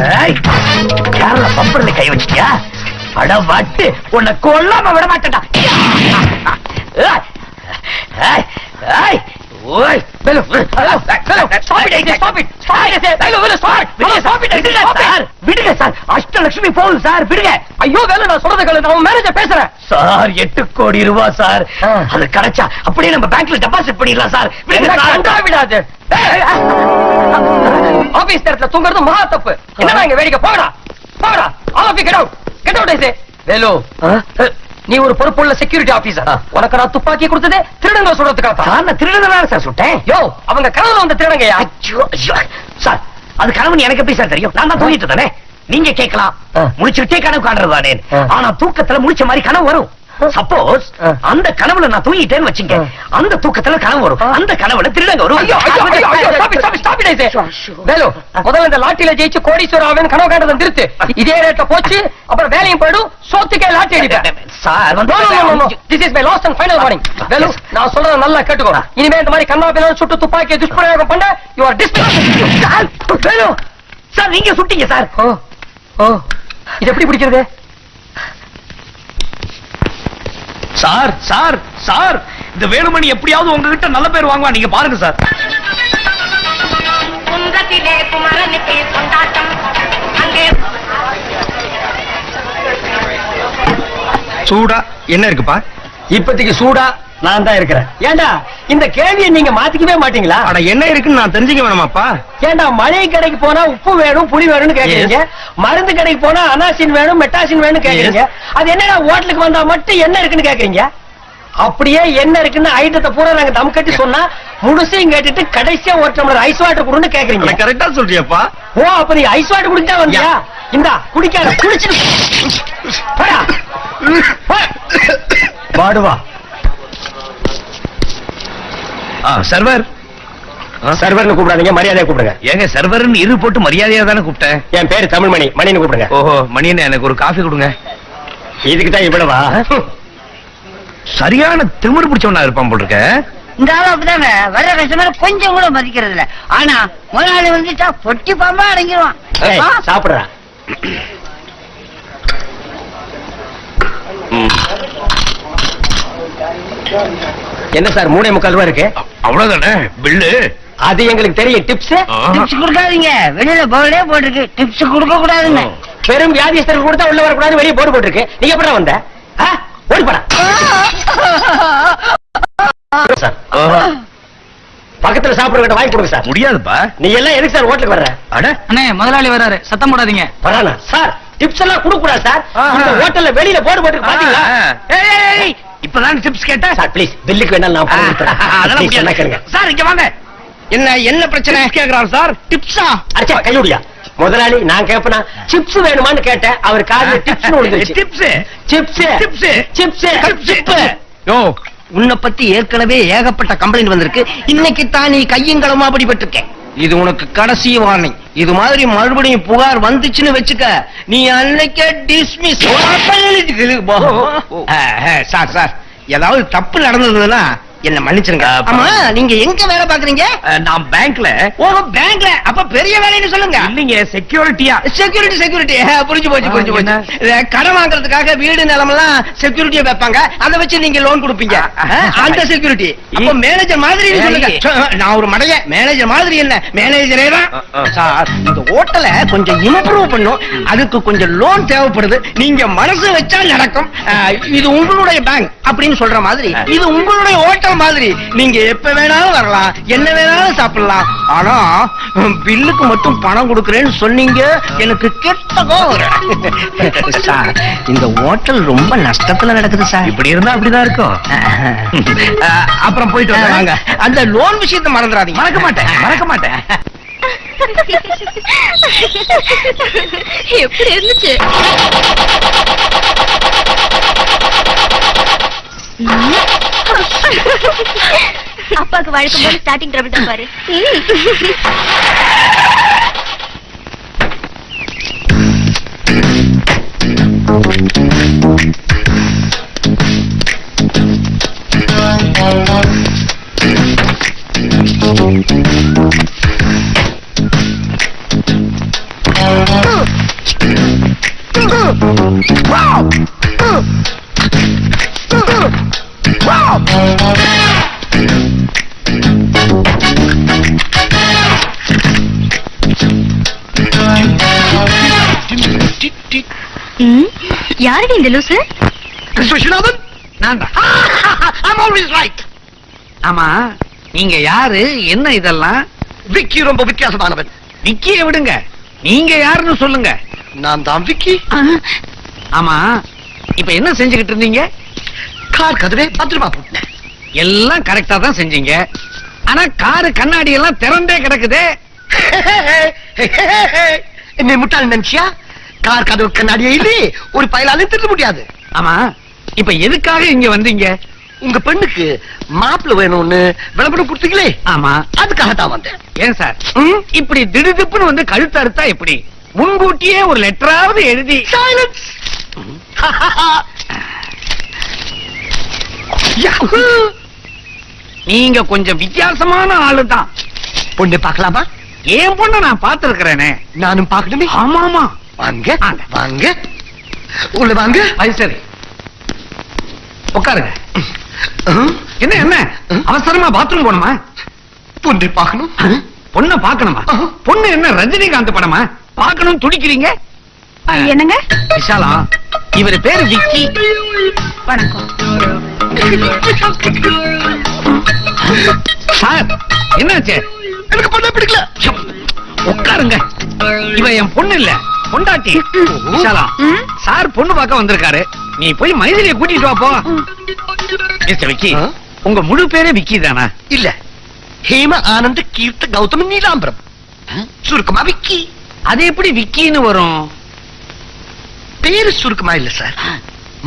ஏய், பம்பர்ல கை வச்சிட்டியா? அட வாட்டு உன்னை கொல்லாம விட மாட்டேன்டா. ஓய், Velu, Velu, stop it, stop it, stop it, Velu, Velu, it, Velu, stop it, விடுங்க சார், விடுங்க சார், அஷ்டலட்சுமி போன் சார், விடுங்க. ஐயோ வேலை நான் சொல்றது கேளு நான் மேனேஜர் பேசுறேன். சார் எட்டு கோடி ரூபாய் சார். அது கிடைச்சா அப்படியே நம்ம பேங்க்ல டெபாசிட் பண்ணிடலாம் சார். விடுங்க சார். விடாது ஆபீஸ் நேரத்துல தூங்குறது மகா தப்பு. என்னடா இங்க வேடிக்கை? போடா போடா all of you get out get out I say Velu நீ ஒரு பொறுப்புள்ள செக்யூரிட்டி ஆபீசர். உனக்கு நான் துப்பாக்கி கொடுத்ததே திருடங்க சொல்றதுக்காக சார் நான் திருடனால சார் சுட்டேன் யோ அவங்க கனவுல வந்த திருடங்கயா. சார் அது கனவு எனக்கு எப்படி சார் தெரியும்? நான் தான் தூங்கிட்டு தானே நீங்க கேட்கலாம். ஆ. முழிச்சுட்டே கனவு காண்றதானே ஆ. ஆனா தூக்கத்துல முழிச்ச மாதிரி கனவு வரும். சப்போஸ். அந்த கனவுல நான் தூங்கிட்டேன்னு வச்சுங்க. அந்த தூக்கத்துல கனவு வரும். அந்த கனவுல திருடங்க வரும். முதல்ல இந்த லாட்டில ஜெயிச்சு கோடீஸ்வரர் ஆவேன் கனவு காண்டதை நிறுத்து இதே ரேட்ல போச்சு அப்புறம் வேலையும் போயிடும். சோத்துக்கே லாட்டி அடிப்பேன் sir and final warning. Velu, நான் சொல்றத நல்லா கேட்டுக்கோ. இனிமே இந்த மாதிரி கண்ணா பின்னாடி சுட்டு துப்பாக்கியை துஷ்பிரயோகம் பண்ண. சார் வேலு. சார் நீங்க சுட்டீங்க சார். ஓ, ஓ, இது எப்படி பிடிக்கிறது? சார் சார் சார் இந்த வேலுமணி எப்படியாவது உங்ககிட்ட நல்ல பேர் வாங்குவா நீங்க பாருங்க சார். குன்றத்திலே குமரனுக்கு கொண்டாட்டம். அங்கே சூடா என்ன இருக்குப்பா? இப்போதைக்கு சூடா நான் தான் இருக்கிறேன். ஏண்டா இந்த கேள்வியை நீங்க மாத்திக்கவே மாட்டீங்களா? அட என்ன இருக்குன்னு நான் தெரிஞ்சுக்க வேணாமாப்பா ஏண்டா மளிகை கடைக்கு போனா உப்பு வேணும் புளி வேணும்னு கேக்குறீங்க? மருந்து கடைக்கு போனா அனாசின் வேணும் மெட்டாசின் வேணும் கேக்குறீங்க? அது என்னடா ஹோட்டலுக்கு வந்தா மட்டும் என்ன இருக்குன்னு கேக்குறீங்க? அப்படியே என்ன இருக்குன்னு ஐட்டத்தை பூரா நாங்க தம் கட்டி சொன்னா முழுசையும் கேட்டுட்டு கடைசியா ஒரு டம்ளர் ஐஸ் வாட்டர் கொடுன்னு கேக்குறீங்க. கரெக்டா சொல்றியப்பா. ஓ அப்ப நீ ஐஸ் வாட்டர் குடிச்சா வந்தியா? இந்தா குடிக்காத குடிச்சிட்டு போடா. சர்வர். சர்வர்னு கூப்பிடாதீங்க மரியாதையா கூப்பிடுங்க. ஏங்க சர்வர்னு இரு போட்டு மரியாதையா தானே கூப்பிட்டேன்? என் பேரு தமிழ்மணி மணின்னு கூப்பிடுங்க. ஓஹோ மணியண்ணே எனக்கு ஒரு காஃபி கொடுங்க. இதுக்கு தான் இவ்வளவா? சரியான திமிரு பிடிச்சவனா இருப்பான் போல் இருக்க இந்த ஆளு அப்படிதாங்க வர கஸ்டமர் கொஞ்சம் கூட மதிக்கிறது இல்ல. ஆனா முதலாளி வந்துட்டா பொட்டி பாம்பா அடங்கிடுவான் ஏய், சாப்பிடுறா. என்ன சார் மூணே முக்கால் ரூபா இருக்கு? அவ்வளவுதானே? பில்லு? அது எங்களுக்கு தெரியும். டிப்ஸ்? டிப்ஸ் கொடுக்காதீங்க. வெளியில போர்டே போட்டிருக்கு. டிப்ஸ் கொடுக்க கூடாதுன்னு பெரும் வியாதிஸ்தர்கள் கொடுத்தா உள்ள வரக்கூடாது வெளியே போர்டு போட்டிருக்கு. நீங்க எப்படி வந்த? ஓடி போடா. சார் பக்கத்துல சாப்பிட வாங்கி கொடுங்க சார். முடியாதுப்பா. நீ எல்லாம் எதுக்கு சார் ஹோட்டலுக்கு வர்ற? அட. அண்ணே முதலாளி வராரு. சத்தம் போடாதீங்க. வரானா? சார் டிப்ஸ் எல்லாம் கொடுக்க கூடாது சார் ஹோட்டல்ல வெளியில போர்டு போட்டு பாத்தீங்களா? ஏய், ஏய், ஏய், இப்பதான் டிப்ஸ் கேட்டேன். சார் ப்ளீஸ் பில்லுக்கு வேணாலும் நான் பணம் கொடுத்துறேன். அதெல்லாம் என்ன கேளுங்க முடியாது சார் இங்க வாங்க. என்ன என்ன பிரச்சனை? கேக்குறான் சார் டிப்ஸா அச்சா கையுடியா? முதலாளி நான் கேப்பனா? சிப்ஸ் வேணுமான்னு கேட்டேன். அவர் காதுல டிப்ஸ் விழுந்துச்சு tips chips Chips. Chips tips யோ உன்னை பத்தி ஏற்கனவே ஏகப்பட்ட கம்ப்ளைண்ட் வந்திருக்கு. இன்னைக்கு தான் நீ கையங்களமா பிடிபட்டிருக்க. இது உனக்கு கடைசி வார்னிங் இது மாதிரி மறுபடியும் புகார் வந்துச்சுன்னு வச்சுக்க நீ அன்னைக்கே டிஸ்மிஸ் சார் சார். ஏதாவது தப்பு நடந்ததுன்னா என்ன மன்னிச்சிருங்க. ஆமா நீங்க எங்க வேலை பாக்குறீங்க நான் பேங்க்ல ஓ பேங்க்ல அப்ப பெரிய வேலைன்னு சொல்லுங்க. இல்லைங்க செக்யூரிட்டியா செக்யூரிட்டி செக்யூரிட்டி புரிஞ்சு போச்சு புரிஞ்சு போச்சு. என்ன? இத கடன் வாங்குறதுக்காக வீடு நிலமெல்லாம் செக்யூரிட்டியா வைப்பாங்க. அதை வச்சு நீங்க லோன் கொடுப்பீங்க. அந்த செக்யூரிட்டி அப்ப மேனேஜர் மாதிரி சொல்லுங்க. நான் ஒரு மடைய மேனேஜர் மாதிரி என்ன மேனேஜரே தான். சார் இந்த ஹோட்டலை கொஞ்சம் இம்ப்ரூவ் பண்ணும். அதுக்கு கொஞ்சம் லோன் தேவைப்படுது. நீங்க மனசு வச்சா நடக்கும். இது உங்களுடைய பேங்க் அப்படின்னு சொல்ற மாதிரி. இது உங்களுடைய ஹோட்டல் மாதிரி. நீங்க எப்ப வேணாலும் வரலாம் என்ன வேணாலும் சாப்பிடலாம். ஆனா பில்லுக்கு மட்டும் பணம் கொடுக்கறேன்னு சொன்னீங்க எனக்கு கெட்ட கோவம் வரும். சார் இந்த ஹோட்டல் ரொம்ப நஷ்டத்துல நடக்குது சார். இப்படி இருந்தா அப்படிதான் இருக்கும். அப்புறம் போயிட்டு வாங்க வாங்க. அந்த லோன் விஷயத்தை மறந்துடாதீங்க. மறக்க மாட்டேன் மறக்க மாட்டேன். எப்படி இருந்துச்சு? அப்பாக்கு வழக்கம் போல ஸ்டார்டிங் ட்ரபிள் தான் பாரு Thank you. யாருடி இந்த லூசு? விஸ்வநாதன் நான். ஆமா நீங்க யாரு? என்ன இதெல்லாம்? விக்கி ரொம்ப வித்தியாசமானவன். விக்கிய விடுங்க. நீங்க யாருன்னு சொல்லுங்க. நான் தான் விக்கி. ஆமா இப்ப என்ன செஞ்சுக்கிட்டு இருந்தீங்க? கார் கதவே பத்திரமா போட்டேன் எல்லாம் கரெக்டா தான் செஞ்சீங்க. ஆனா காரு கண்ணாடி எல்லாம் திறந்தே கிடக்குதே. என்னை முட்டாள் நினைச்சியா? கார் கதவு கண்ணாடியே இல்லையே. ஒரு பயலாலே திருட முடியாது. ஆமா இப்ப எதுக்காக இங்க வந்தீங்க? உங்க பெண்ணுக்கு மாப்பிள்ள வேணும்னு விளம்பரம் கொடுத்தீங்களே. ஆமா. அதுக்காக தான் வந்தேன். ஏன் சார்? இப்படி திடுதிப்புன்னு வந்து கழுத்து அறுத்தா எப்படி? முன்கூட்டியே ஒரு லெட்டராவது எழுதி. சைலன்ஸ் நீங்க கொஞ்சம் வித்தியாசமான ஆளு தான் பொண்ணு பார்க்கலாமா? ஏன் பொண்ண நான் பாத்துருக்கிறேனே நானும் பார்க்கணுமே. ஆமாமா. வாங்க வாங்க. வாங்க. உள்ள வாங்க. அது சரி உட்காருங்க என்ன என்ன? அவசரமா பாத்ரூம் போகணுமா? பொண்ணு பார்க்கணும். பொண்ண பாக்கணுமா ஆஹா. பொண்ணு என்ன ரஜினிகாந்த் படமா? பாக்கணும் துடிக்கிறீங்க? என்னங்க? விஷாலா இவர் பேரு விக்கி. வணக்கம். சார் என்னாச்சு? எனக்கு பொண்ணு பிடிக்கல. உட்காருங்க. இவ என் பொண்ணு இல்ல. பொண்டாட்டி. விஷாலா? சார் பொண்ணு பார்க்க வந்திருக்காரு. நீ போய் மைதிலிய கூட்டிட்டு வா போ மிஸ்டர் விக்கி? உங்க முழு பேரே விக்கி தானா? இல்ல. ஹேம ஆனந்த் கீர்த்த கௌதம் நீலாம்பரம். சுருக்கமா விக்கி. அது எப்படி விக்கின்னு வரும்? பேரு சுருக்கமா இல்ல சார்.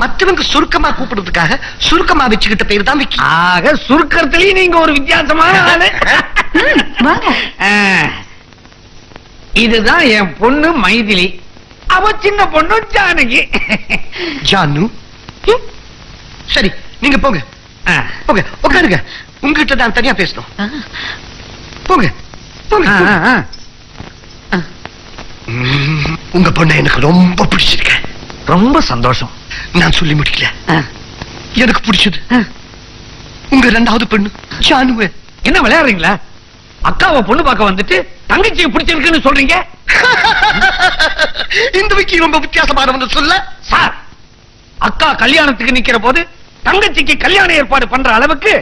மற்றவங்க சுருக்கமா கூப்பிடுறதுக்காக சுருக்கமா வச்சுக்கிட்ட பேரு தான் விக்கி. ஆக சுருக்கத்திலேயே நீங்க ஒரு வித்தியாசமான. இதுதான் என் பொண்ணு மைதிலி. அவ சின்ன பொண்ணு ஜானகி. ஜானு? சரி நீங்க போங்க. போங்க உட்காருங்க. உங்ககிட்ட நான் தனியா பேசணும். போங்க போங்க உங்க பொண்ணை எனக்கு ரொம்ப பிடிச்சிருக்கு. ரொம்ப சந்தோஷம். நான் சொல்லி முடிக்கல. எனக்கு பிடிச்சது. உங்க ரெண்டாவது பெண்ணு ஜானுவ. என்ன விளையாடுறீங்களா? அக்காவை பொண்ணு பார்க்க வந்துட்டு தங்கச்சியை பிடிச்சிருக்குன்னு சொல்றீங்க? இந்த விக்கி ரொம்ப வித்தியாசமானவன் சொல்ல. சார் அக்கா கல்யாணத்துக்கு நிக்கிற போது தங்கச்சிக்கு கல்யாண ஏற்பாடு பண்ற அளவுக்கு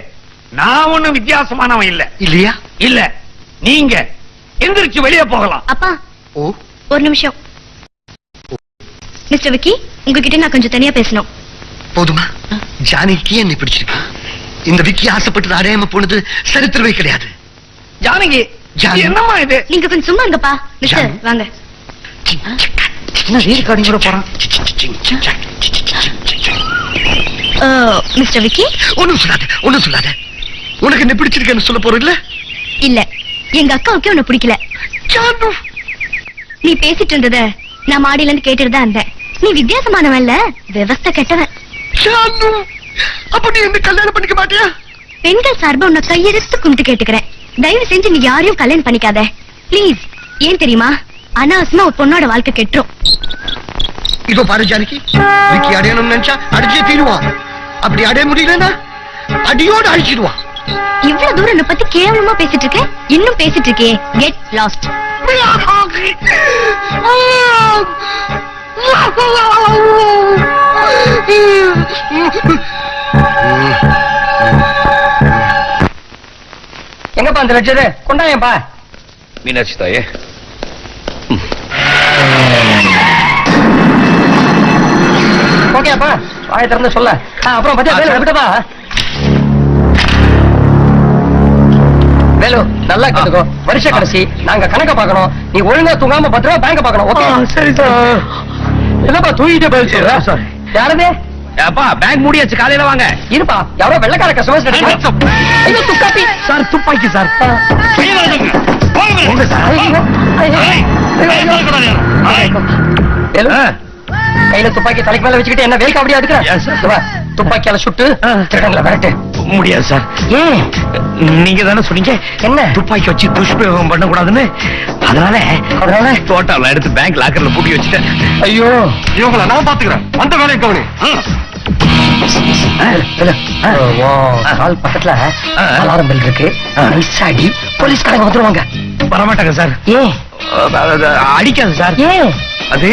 நான் ஒண்ணும் வித்தியாசமானவன் இல்ல. இல்லையா? இல்ல. நீங்க எந்திரிச்சு வெளியே போகலாம். அப்பா ஓ. ஒரு நிமிஷம். மிஸ்டர் விக்கி உங்ககிட்ட நான் கொஞ்சம் தனியா பேசணும். போதுமா? ஜானகிக்கு என்னை பிடிச்சிருக்கு? இந்த விக்கி ஆசைப்பட்டு அடையாம போனது சரித்திரமே கிடையாது. ஜானகி ஜானகி. என்னம்மா இது நீங்க கொஞ்சம் சும்மா இருங்கப்பா மிஸ்டர். வாங்க என்ன ரீல் கூட போறான் அஹ், மிஸ்டர் விக்கி ஒண்ணும் சொல்லாத ஒண்ணும் சொல்லாத உனக்கு என்ன பிடிச்சிருக்கேன்னு சொல்ல போற இல்ல இல்ல எங்க அக்காவுக்கே உன்னை பிடிக்கல நீ பேசிட்டு இருந்தத நான் மாடியில இருந்து கேட்டுட்டு தான் இருந்தேன் நீ வித்தியாசமானவன் இல்ல விவஸ்தை கெட்டவன் அப்ப நீ என்ன கல்யாணம் பண்ணிக்க மாட்டியா பெண்கள் சார்பா உன்னை கையெடுத்து கும்பிட்டு கேட்டுக்கிறேன் தயவு செஞ்சு நீ யாரையும் கல்யாணம் பண்ணிக்காத. ப்ளீஸ் ஏன் தெரியுமா? அனாவசியமா ஒரு பொண்ணோட வாழ்க்கை கெட்டுரும். இதோ பாரு ஜானகி. விக்கி அடையணும்னு நினைச்சா அடிச்சே தீருவான் அப்படி அடைய முடியலன்னா அடியோடு அழிச்சிடுவான் இவ்வளவு தூரம் என்னை பத்தி கேவலமா பேசிட்டு இருக்க இன்னும் பேசிட்டு இருக்கே கெட் லாஸ்ட் எங்கப்பா அந்த லட்சரு கொண்டாயப்பா மீனாட்சி தாயே. ஓகேப்பா வாய திறந்து சொல்ல. அப்புறம் பத்தியா வேலு விட்டப்பா. வேலு நல்லா கேட்டுக்கோ. வருஷ கடைசி நாங்க கணக்க பார்க்கணும். நீ ஒழுங்கா தூங்காம பத்து ரூபா பேங்க பார்க்கணும் ஓகே? சரி சார். என்னப்பா தூங்கிட்டே போய் சொல்ற sorry. யாரதே? அப்பா பேங்க் மூடியாச்சு காலையில வாங்க. இருப்பா யாரோ வெள்ளக்கார கஸ்டமர்ஸ் ஐயோ துக்காப்பி சார் துப்பாக்கி சார். வேலு, கையில துப்பாக்கி தலைக்கு மேல வச்சுக்கிட்டு என்ன Yes, sir. எடுக்கிற? துப்பாக்கியால சுட்டு. திருடங்களை விரட்டு. முடியாது சார். ஏன்? நீங்க தானே சொன்னீங்க? என்ன? துப்பாக்கி வச்சு துஷ்பிரயோகம் பண்ணக்கூடாதுன்னு. அதனால அதனால? தோட்டால எடுத்து பேங்க் லாக்கர்ல பூட்டி வச்சுட்டேன். ஐயோ. இவங்கள நான் பாத்துக்கிறேன். அந்த வேலையை கவனி. கால் பக்கத்துல. அலாரம் பெல் இருக்கு. அடி போலீஸ்காரங்க வந்துருவாங்க. வரமாட்டாங்க சார். ஏன் அடிக்காது சார். ஏன் அது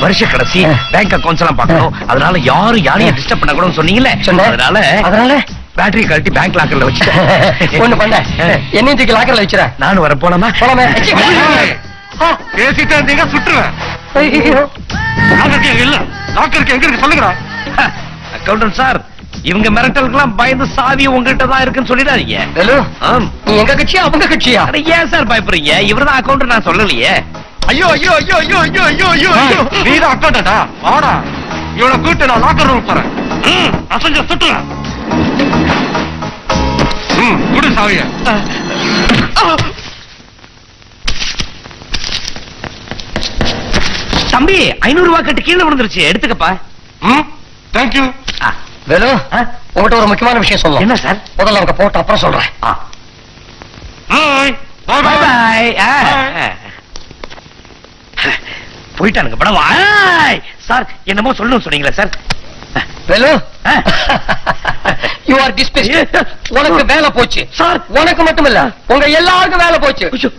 வருஷ கடைசி பேங்க் அக்கௌண்ட்ஸ் எல்லாம் பார்க்கணும். அதனால யாரும் யாரையும் டிஸ்டர்ப் பண்ண கூடாதுன்னு சொன்னீங்கல்ல. அதனால அதனால? பேட்டரி கழட்டி பேங்க் லாக்கர்ல வச்சு ஒண்ணு பண்ண. என்னையும் தூக்கி லாக்கர்ல நானும் வர போலாமா? போலாமே. பேசிட்டே இருந்தீங்க சுற்றுவேன் இல்ல லாக்கருக்கு எங்க இருக்கு? சொல்லுங்க அக்கௌண்டன்ட் சார் இவங்க மிரட்டலுக்குலாம் பயந்து சாவி உங்ககிட்ட தான் இருக்குன்னு சொல்லிடாதீங்க. நீ எங்க கட்சியா அவங்க கட்சியா? அட ஏன் சார் பயப்படுறீங்க? இவர்தான் அக்கௌண்ட் நான் சொல்லலையே. ஐயோ ஐயோ ஐயோ ஐயோ ஐயோ ஐயோ ஐயோ. ஐயோ நீதான் அக்கௌண்டா வாடா. இவனை கூட்டு நான் லாக்கர் ரூம் போறேன் அசஞ்ச சுட்டுறேன் ம் குடு சாவிய. தம்பி ஐநூறு ரூபாய் கட்டு கீழே விழுந்துருச்சு. எடுத்துக்கப்பா. ம் தேங்க்யூ வேலு ஆ, உங்ககிட்ட ஒரு முக்கியமான விஷயம் சொல்லணும். என்ன சார்? முதல்ல அவங்க போட்டு அப்புறம் சொல்றேன். போயிட்டானுங்க படம். சார் என்னமோ சொல்லணும் சொன்னீங்களா sir. Velu. You are dismissed உனக்கு வேலை போச்சு. சார். உனக்கு மட்டும் இல்ல உங்க எல்லாருக்கும் வேலை போச்சு.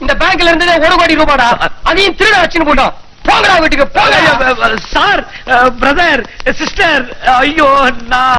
இந்த பேங்க்ல இருந்ததே ஒரு கோடி ரூபாடா. அதையும் திருட வச்சுன்னு போட்டோம் போங்கடா வீட்டுக்கு போங்க சார் பிரதர் சிஸ்டர் ஐயோ நான்